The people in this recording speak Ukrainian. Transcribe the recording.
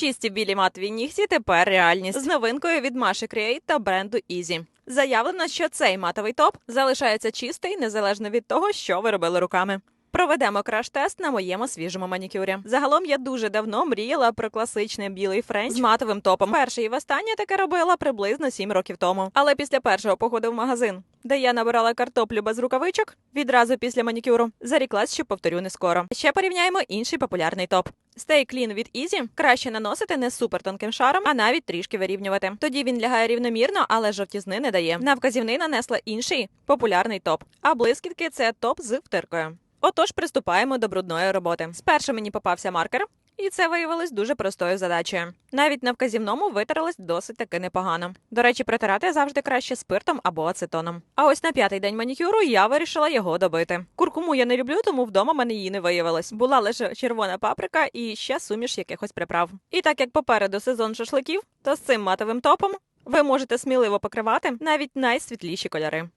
Чисті білі матові нігті тепер реальність з новинкою від Маші Create та бренду Easy. Заявлено, що цей матовий топ залишається чистий незалежно від того, що ви робили руками. Проведемо краш-тест на моєму свіжому манікюрі. Загалом я дуже давно мріяла про класичний білий френч з матовим топом. Перше і востаннє таке робила приблизно 7 років тому. Але після першого походу в магазин, де я набирала картоплю без рукавичок, відразу після манікюру, заріклась, що повторю не скоро. Ще порівняємо інший популярний топ. Stay Clean від Easy краще наносити не супер тонким шаром, а навіть трішки вирівнювати. Тоді він лягає рівномірно, але жовтізни не дає. На вказівний нанесла інший популярний топ. А блискітки це топ з втиркою. Отож, приступаємо до брудної роботи. Спершу мені попався маркер, і це виявилось дуже простою задачею. Навіть на вказівному витерлось досить таки непогано. До речі, протирати завжди краще спиртом або ацетоном. А ось на п'ятий день манікюру я вирішила його добити. Куркуму я не люблю, тому вдома мене її не виявилось. Була лише червона паприка і ще суміш якихось приправ. І так як попереду сезон шашликів, то з цим матовим топом ви можете сміливо покривати навіть найсвітліші кольори.